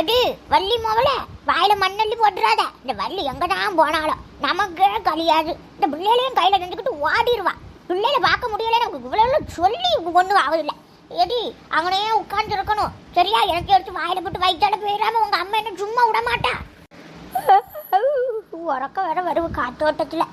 எது வள்ளி மோவல வாயில மண்ணள்ளி போட்டுறாத. இந்த வள்ளி எங்க தான் போனாலும் நமக்கு கழியாது. இந்த பிள்ளைகளையும் கையில நின்றுக்கிட்டு ஓடிடுவா. பிள்ளைகளை பார்க்க முடியல நமக்கு இவ்வளவு சொல்லி ஒன்றும் ஆகுதில்ல எடி அவனையே உட்காந்துருக்கணும் சரியா? எனக்கு எடுத்து வாயில போட்டு வயிற்றால போயிடாம உங்க அம்மா என்ன சும்மா விட மாட்டா உறக்க வேற வருவு காத்தோட்டத்தில்.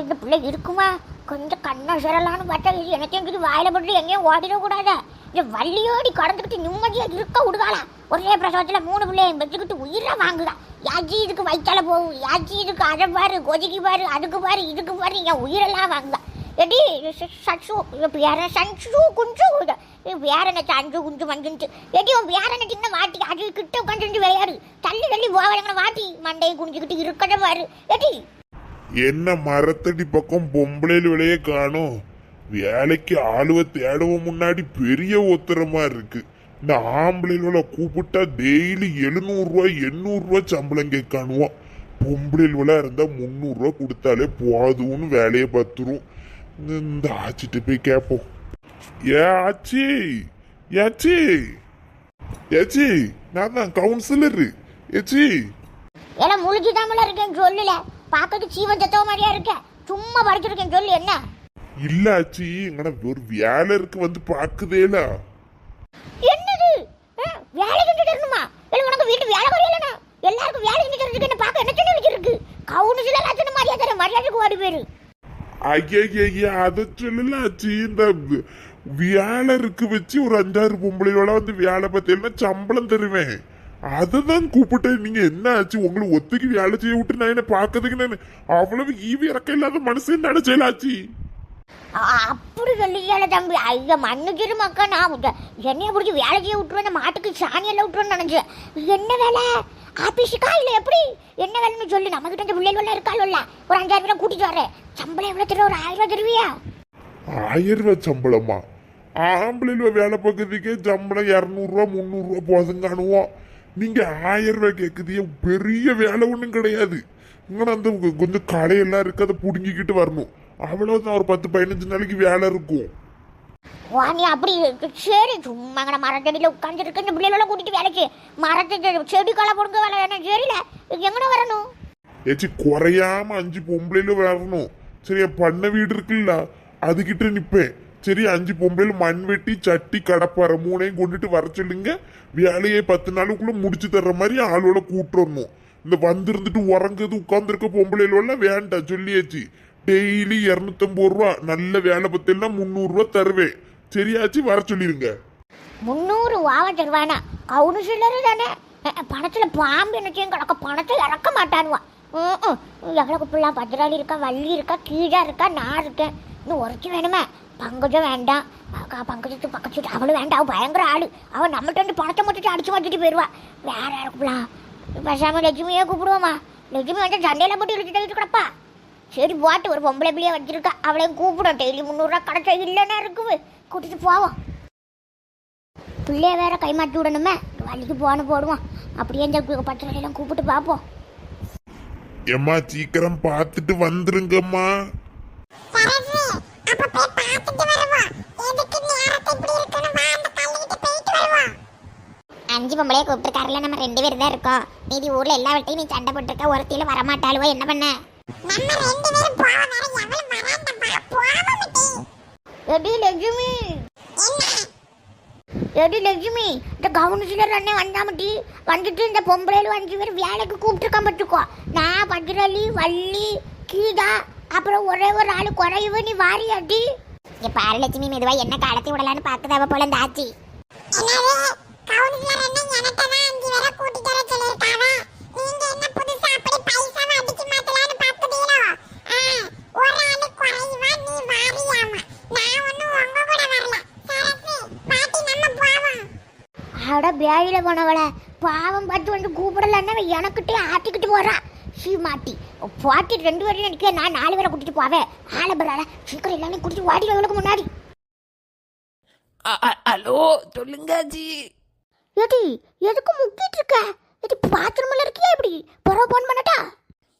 இந்த பிள்ளை இருக்குமா? கொஞ்சம் கண்ணை சிரலான்னு பார்த்தா இது எனக்கே வாயில போட்டு எங்கேயும் ஓடிடக்கூடாது? இந்த வள்ளியோடி கடந்துக்கிட்டு நிம்மதியாக இருக்க விடுவாளா? ஒரே பிரசவத்தில் மூணு பிள்ளையை வச்சுக்கிட்டு உயிரை வாங்குதா. யாச்சி இதுக்கு வயிற்றால போகும் யாச்சி இதுக்கு அதை பாரு கொதிக்கு பாரு அதுக்கு பாரு இதுக்கு பாரு என் உயிரெல்லாம் வாங்குதா. எடி சச்சு வேற சஞ்சு குஞ்சு வேற என்ன சஞ்சு குஞ்சு மஞ்சுன்ட்டு எடி உன் வேற என்ன வாட்டி அது கிட்ட உட்காந்து விளையாடு. தள்ளி தள்ளி போவாங்க வாட்டி மண்டையை குஞ்சுக்கிட்டு இருக்கத பாரு. எடி. என்ன மரத்தடி பக்கம் பொம்பளையில் விளைய காணும். வேலைக்கு ஆளுவ தேடவும் முன்னாடி பெரிய ஒத்துறமா இருக்கு. இந்த ஆம்பளைகளை கூப்பிட்டா டெய்லி எழுநூறுவா எண்ணூறுரூவா சம்பளம் கேட்கானுவோம் பொம்பளைகளா இருந்தா முந்நூறுரூவா கொடுத்தாலே போதும்னு வேலையை பார்த்துரும். இந்த ஆச்சிட்டு போய் கேட்போம் ஏ ஆச்சி? ஏச்சி ஏச்சி நான் தான் கவுன்சிலரு ஏச்சி எல்லாம் முழுகி தாமல இருக்கேன் சொல்லல. பார்க்கறதுக்கு சீவன் தத்தவ மாதிரியா இருக்க. சும்மா படிச்சிருக்கேன் சொல்லு என்ன? இல்ல ஆச்சி இங்கன ஒரு வேலை இருக்கு வந்து பாக்குதேல வேலை செஞ்சுட்டு இருக்கணுமா இல்லை உனக்கு வீட்டு வேலை வரையிலனா எல்லாருக்கும் வேலை செஞ்சுட்டு இருக்கு என்ன பார்க்க என்ன சொல்லி இருக்கு கவுனு சில லட்சணம் மரியாதை மரியாதைக்கு ஓடி போயிரு. ஐயா அதை சொல்லல இந்த வேலை இருக்கு வச்சு ஒரு அஞ்சாறு பொம்பளையோட வந்து வேலை பார்த்தீங்கன்னா சம்பளம் தருவேன். அதை தான் கூப்பிட்டேன். நீங்க என்ன ஆச்சு? உங்களை ஒத்துக்கு வேலை செய்ய விட்டு நான் என்ன பார்க்கறதுக்கு நான் அவ்வளவு ஈவி இறக்க இல்லாத மனுஷன் நினைச்சேன் அப்படி சொல்லியால தம்பி. ஐயா மண்ணுக்கிரு மக்கா நான் விட்டேன் என்னைய பிடிச்சி வேலை செய்ய விட்டுருவேன் மாட்டுக்கு சாணியெல்லாம் விட்டுருவேன் நினைச்சேன். என்ன வேலை? ஆபீஸுக்கா? இல்லை எப்படி? என்ன வேலைன்னு சொல்லி. நம்ம கிட்ட இந்த பிள்ளைகள் இருக்காள்ல ஒரு அஞ்சாயிரம் ரூபாய் கூட்டிட்டு வரேன் சம்பளம் எவ்வளோ தருவா ஒரு ஆயிரம் ரூபாய் தருவியா? ஆயிரம் ரூபாய் சம்பளமா? ஆம்பளையில் வேலை பார்க்கறதுக்கே சம்பளம் இரநூறுவா முந்நூறுரூவா போதுங்கானுவோம் நீங்க ஆயிரம் ரூபாய் கேட்குறீங்க பெரிய வேலை ஒன்றும் கிடையாது. இங்கே அந்த கொஞ்சம் கடையெல்லாம் இருக்கு அதை பிடுங்கிக்கிட்டு வரணும். அவ்வளவுதான் ஒரு பத்து பதினஞ்சு நாளைக்கு வேலை இருக்கும். வா நீ அப்படி சரி சும்மா அங்கே மரத்தடியில் உட்காந்துருக்கு இந்த பிள்ளைகள கூட்டிட்டு வேலைக்கு. மரத்தை செடி களை போடுங்க வேலை வேணும். சரியில்ல எங்கன வரணும்? ஏச்சி குறையாம அஞ்சு பொம்பளையில வரணும். சரியா பண்ண வீடு இருக்குல்ல அதுகிட்ட நிப்பேன். சரி அஞ்சு பொம்பளையில மண் வெட்டி சட்டி கடப்பார மூணையும் கொண்டுட்டு வர சொல்லுங்க. வேலையை பத்து நாளுக்குள்ள முடிச்சு தர்ற மாதிரி ஆளோட கூட்டுறணும். இந்த வந்திருந்துட்டு உறங்குது உட்கார்ந்துருக்க பொம்பளையில வேண்டாம் சொல்லியாச்சு. டெய்லி இரநூத்தம்பது ரூபா. நல்ல வேலை பத்திலாம் முந்நூறு ரூபா தருவேன். சரியாச்சு வர சொல்லிருங்க. முந்நூறு வாவ தருவானா? கவுனு சில்லரு தானே. பணத்துல பாம்பு என்னத்தையும் கிடக்க. பணத்தை இறக்க மாட்டானுவான் எவ்வளோ பிள்ளை பத்திராளி இருக்கா வள்ளி இருக்கா கீழா இருக்கா நான் இருக்கேன். இன்னும் ஒருத்தி வேணுமே? பங்கஜம் வேண்டாம். அக்கா பங்கஜத்து பக்கத்து அவளும் வேண்டாம். அவள் பயங்கர ஆளு. அவன் நம்மகிட்ட வந்து பணத்தை மட்டும் அடிச்சு வந்துட்டு போயிடுவா வேற இருக்குங்களா பேசாம லட்சுமியே கூப்பிடுவோமா? லட்சுமி வந்து சண்டையில போட்டு இழுத்துட்டு கிடப்பா. சரி போட்டு ஒரு பொம்பளை பிள்ளைய வச்சிருக்கா அவளையும் கூப்பிடும். டெய்லி முந்நூறுரூவா கிடைச்சா இல்லைன்னா இருக்குது. கூட்டிட்டு போவோம். பிள்ளைய வேற கை மாட்டி விடணுமே. வழிக்கு போன போடுவோம். அப்படியே இந்த பத்திரெல்லாம் கூப்பிட்டு பார்ப்போம். ஏம்மா சீக்கிரம் பார்த்துட்டு வந்துருங்கம்மா. அஞ்சு பொம்பளைய கூப்பிட்டுருக்காருல நம்ம ரெண்டு பேர் தான் இருக்கோம். மீதி ஊர்ல எல்லா வட்டையும் நீ சண்டை போட்டுருக்க ஒருத்தியில வரமாட்டாளுவோ என்ன பண்ண? எடி லட்சுமி. என்ன? எடி லட்சுமி இந்த கவுன்சிலர் அண்ணே வந்தாமட்டி வந்துட்டு இந்த பொம்பளையில அஞ்சு பேர் வேலைக்கு கூப்பிட்டுருக்கான் பட்டுக்கோ நான் பத்திரலி வள்ளி கீதா அப்புறம் ஒரே ஒரு ஆளு குறைவு நீ வாரியாட்டி இங்க பாரு லட்சுமி மெதுவா என்ன கடத்தி விடலான்னு பாக்குதாவ போல இந்த ஆச்சி கவுன்சிலர் என்ன எனக்கு தான் அஞ்சு பேரை கூட்டிட்டு வர சொல்லிருக்காவ நீங்க என்ன புதுசா அப்படி பைசாவை அடிச்சு மாத்தலான்னு பாத்துட்டீங்களோ ஆ, ஒரு ஆளு குறைவா நீ வாரியாமா நான் ஒண்ணும் உங்க கூட வரல சரசு பாட்டி நம்ம போவோம் அட பேயில போனவள. பாவம் பார்த்து வந்து கூப்பிடலன்னா எனக்கிட்டே ஆட்டிக்கிட்டு போறா. சீ மாட்டி. பாட்டி ரெண்டு பேரும் நினைக்க நான் நாலு பேரை கூட்டிட்டு போவேன். ஆளை பரவாயில்ல சீக்கிரம் எல்லாமே கூட்டிட்டு வாடி அவளுக்கு முன்னாடி. ஹலோ சொல்லுங்க ஜி ஏடி எதுக்கு முக்கிட்டு இருக்க? ஏடி பாத்ரூம்ல இருக்கியா இப்படி? புறவு போன் பண்ணட்டா?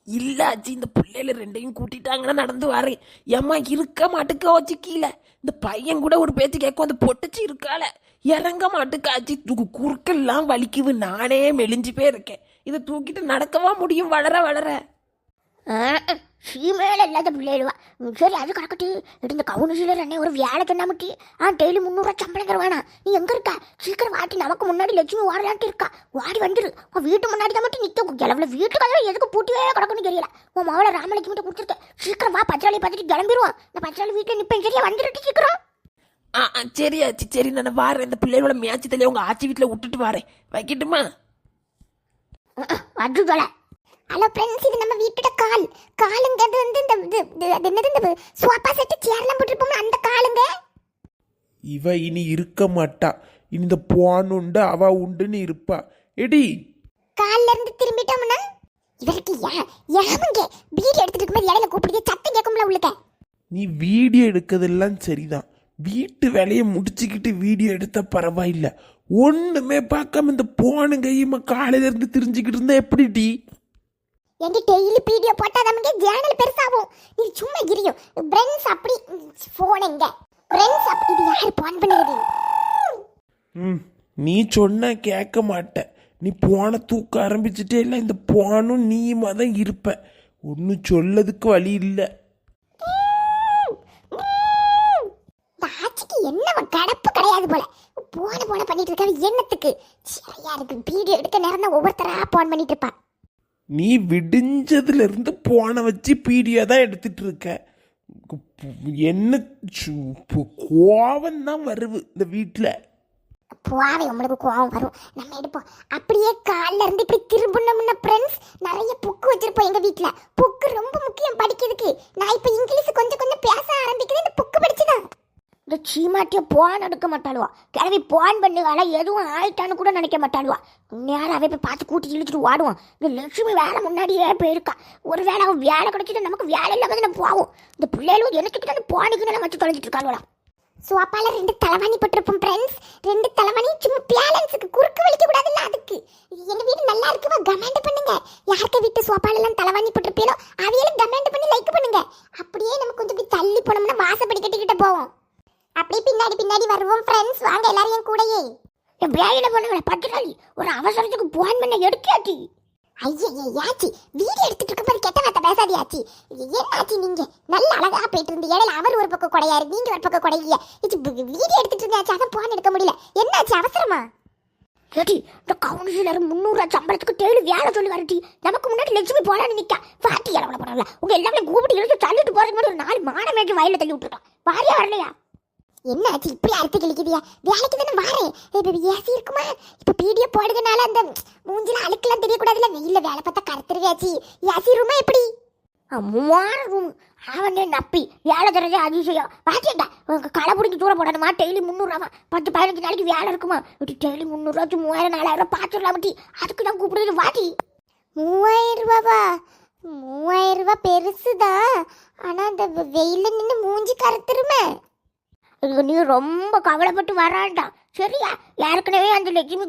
இல்ல ஆச்சி இந்த பிள்ளைல ரெண்டையும் கூட்டிட்டாங்கன்னா நடந்து வரேன் ஏம்மா இருக்க மாட்டுக்கா வச்சு கீழே. இந்த பையன் கூட ஒரு பேச்சு கேட்கும். அந்த பொட்டுச்சு இருக்கால இறங்க மாட்டுக்காச்சி. தூக்கு குறுக்கெல்லாம் வலிக்குது. நானே மெலிஞ்சு போயிருக்கேன் இதை தூக்கிட்டு நடக்கவா முடியும்? வளர வளர. சீமையில இல்லாத பிள்ளைடுவா சரி அது கிடக்கட்டு இந்த கவுன்சிலர் அண்ணே ஒரு வேலை முட்டி ஆ டெய்லி முந்நூறுவா சம்பளம் தருவானா? நீ எங்கே இருக்க? சீக்கிரம் வாட்டி நமக்கு முன்னாடி லட்சுமி ஓடலான்ட்டு இருக்கா. வாடி வந்துரு. உன் வீட்டு முன்னாடி தான் மட்டும் நிற்க கிளம்புல வீட்டு கதவை எதுக்கு பூட்டியே கிடக்குன்னு தெரியல. உன் மகளை ராமலட்சுமி கிட்ட கொடுத்துருக்கேன். சீக்கிரம் வா பச்சாளி பார்த்துட்டு கிளம்பிடுவான் நான் பச்சாளி வீட்டில் நிற்பேன் சரியா வந்துருட்டு சீக்கிரம். ஆ ஆ, சரி ஆச்சி சரி நான் வாரேன். இந்த பிள்ளைகளோட மேட்ச் தலையை உங்க ஆச்சி வீட்டில் விட்டுட்டு வரேன். வைக்கட்டுமா? அது தொலை ஹலோ ஃப்ரெண்ட்ஸ் இது நம்ம வீட்டோட கால். காலுங்கிறது வந்து இந்த இது இது- அது என்னது? இந்த சோஃபா செட்டு சேர்லாம் போட்டிருப்போம்ல அந்த காலுங்க? இவ இனி இருக்க மாட்டா. இனி இந்த போனுண்டு அவ உண்டுன்னு இருப்பா. எடி. கால்ல இருந்து திரும்பிட்டோம்னா இவருக்கு யா யாமுங்க பீடி எடுத்துட்டு இருக்கும்போது இடையில கூப்பிடுங்க சத்தம் கேட்கும்ல உள்ளுக்க. நீ வீடியோ எடுக்கிறதெல்லாம் சரிதான். வீட்டு வேலையை முடிச்சுக்கிட்டு வீடியோ எடுத்த பரவாயில்ல. ஒண்ணுமே பார்க்காம இந்த போனு கையுமா காலையில இருந்து தெரிஞ்சுக்கிட்டு இருந்தா எப்படி டி? எங்க டெய்லி வீடியோ போட்டா நமக்கு சேனல் பெருசாகும். நீ சும்மா கிரியும் ஃப்ரெண்ட்ஸ் அப்படி போன் எங்க? ஃப்ரெண்ட்ஸ் அப்படி இது யார் போன் பண்ணுறது ம் நீ சொன்னா கேட்க மாட்ட நீ போனை தூக்க ஆரம்பிச்சுட்டே இல்லை இந்த போனும் நீயுமா தான் இருப்ப. ஒன்றும் சொல்லதுக்கு வழி இல்லை. கிடையாது போல. போன போன பண்ணிட்டு இருக்காங்க என்னத்துக்கு? சரியா இருக்கு. வீடியோ எடுக்க நேரம் தான் ஒவ்வொருத்தரா போன் பண்ணிட்டு இருப்பா. நீ விடிஞ்சதுல இருந்து போனை வச்சு பீடியோ தான் எடுத்துட்டு இருக்க. என்ன கோவம் தான் வருது இந்த வீட்டில் போவே உங்களுக்கு கோவம் வரும். நம்ம எடுப்போம். அப்படியே கால்ல இருந்து இப்படி திரும்பணும்னா ஃப்ரெண்ட்ஸ் நிறைய புக்கு வச்சிருப்போம் எங்க வீட்ல. புக்கு ரொம்ப முக்கியம் படிக்கிறதுக்கு. நான் இப்ப இங்கிலீஷ் கொஞ்சம் கொஞ்சம் பேச ஆரம்பிக்கிறேன். இந்த புக்கு படிச்சுதான். இந்த சீமாட்டிய போன் எடுக்க மாட்டாளுவா. கிளவி போன் பண்ணுவாளா எதுவும் ஆயிட்டான்னு கூட நினைக்க மாட்டாளுவா. நேரம் போய் பார்த்து கூட்டி இழுத்துட்டு ஓடுவான். இந்த லட்சுமி வேலை முன்னாடியே போயிருக்கா. ஒரு வேலை அவன் வேலை கிடைச்சிட்டு நமக்கு வேலை இல்லாமல் நம்ம போவோம் இந்த பிள்ளைகளும் எனக்கு தான் போனுக்குன்னு வச்சு தொலைஞ்சிட்டு இருக்காளுவா. சோப்பால ரெண்டு தலைவாணி போட்டிருப்போம் ஃப்ரெண்ட்ஸ் ரெண்டு தலைவாணி சும்மா பேலன்ஸுக்கு குறுக்கு வலிக்க கூடாதுல்ல அதுக்கு. எங்க வீடு நல்லா இருக்குவா கமெண்ட் பண்ணுங்க. யார்கிட்ட வீட்டு சோப்பாலெல்லாம் தலைவாணி போட்டிருப்பீங்களோ அவையிலும் கமெண்ட் பண்ணி லைக் பண்ணுங்க அப்படியே நம்ம கொஞ்சம் இப்படி தள்ளி போனோம்னா வாசப்படி கட்டிக்கிட்ட போவோம் அப்படியே பின்னாடி பின்னாடி வருவோம் ஃப்ரெண்ட்ஸ் வாங்க எல்லாரும் என் கூடயே என் வேலையில பண்ணுங்களேன் பத்து நாள் ஒரு அவசரத்துக்கு போன் பண்ண எடுக்காட்டி ஐயையே யாச்சி வீடியோ எடுத்துட்டு இருக்கும்போது கெட்ட வார்த்தை பேசாதியாச்சி. என்னாச்சி நீங்க? நல்ல அழகா போயிட்டு இருந்து இடையில அவர் ஒரு பக்கம் கொடையாரு நீங்க ஒரு பக்கம் குடையில இது வீடியோ எடுத்துட்டு இருந்தாச்சு அதான் போன் எடுக்க முடியல. என்னாச்சு அவசரமா? கேட்டி இந்த கவுன்சிலர் முந்நூறுவா சம்பளத்துக்கு டெய்லி வேலை சொல்லி வரட்டி. நமக்கு முன்னாடி லட்சுமி போலான்னு நிற்கா பாட்டி இளவல போடல உங்க எல்லாமே கூப்பிட்டு இழுத்து தள்ளிட்டு போறதுக்கு முன்னாடி ஒரு நாலு மாடமேக்கு வயலில் தள்ளி விட்டுருக்கான். வாரியா வரலையா? என்னாச்சு இப்படி அறுத்து கிழிக்குதியா வேலைக்கு தானே வாரேன். ஏசி இருக்குமா? இப்போ பீடியோ போடுறதுனால அந்த மூஞ்சில அழுக்கெல்லாம் தெரியக்கூடாதுல வெயில வேலை பார்த்தா கருத்துருவியாச்சு. ஏசி ரூமா எப்படி? மூவான ரூம். அவனே நப்பி. வேலை தரது அதிசயம். பாத்தியண்டா? உனக்கு களை பிடிச்சி தூரம் போடணுமா? டெய்லி முந்நூறுவா பத்து பதினஞ்சு நாளைக்கு வேலை இருக்குமா? இப்படி டெய்லி முந்நூறுவாச்சு மூவாயிரம் நாலாயிரம் பார்த்துடலாம் பட்டி அதுக்கு தான் கூப்பிடுறது வாட்டி மூவாயிரம் ரூபாவா மூவாயிரம் ரூபா பெருசுதான். ஆனால் அந்த வெயில நின்று மூஞ்சி கருத்துருமே. இதுக்கு நீ ரொம்ப கவலைப்பட்டு வரான்டா சரியா? ஏற்கனவே அந்த லட்சுமி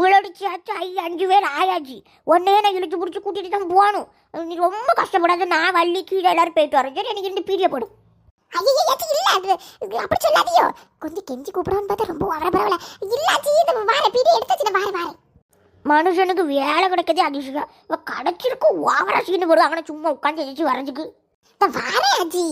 விளடிச்சாச்சு ஐ அஞ்சு பேர் ஆயாச்சு. ஒன்னே நான் இழுத்து பிடிச்சி கூட்டிட்டு தான் போகணும். நீ ரொம்ப கஷ்டப்படாத நான் வள்ளி கீழே எல்லாரும் போயிட்டு வரேன் சரி எனக்கு இந்த பிரியப்படும் போடும் ஐயோ ஏச்சி இல்ல அது அப்படி சொல்லாதியோ. கொஞ்சம் கெஞ்சி கூப்பிடான்னு பார்த்தா ரொம்ப வர பரவாயில்ல. இல்லாச்சி இந்த வார பீடி எடுத்தாச்சு நான் வார மனுஷனுக்கு வேலை கிடைக்கதே அதிசயம் இவன் கிடைச்சிருக்கும் ஓவரா சீனு போடுவாங்க சும்மா உட்காந்து எதிர்த்து வரைஞ்சுக்கு. நான் அஜி.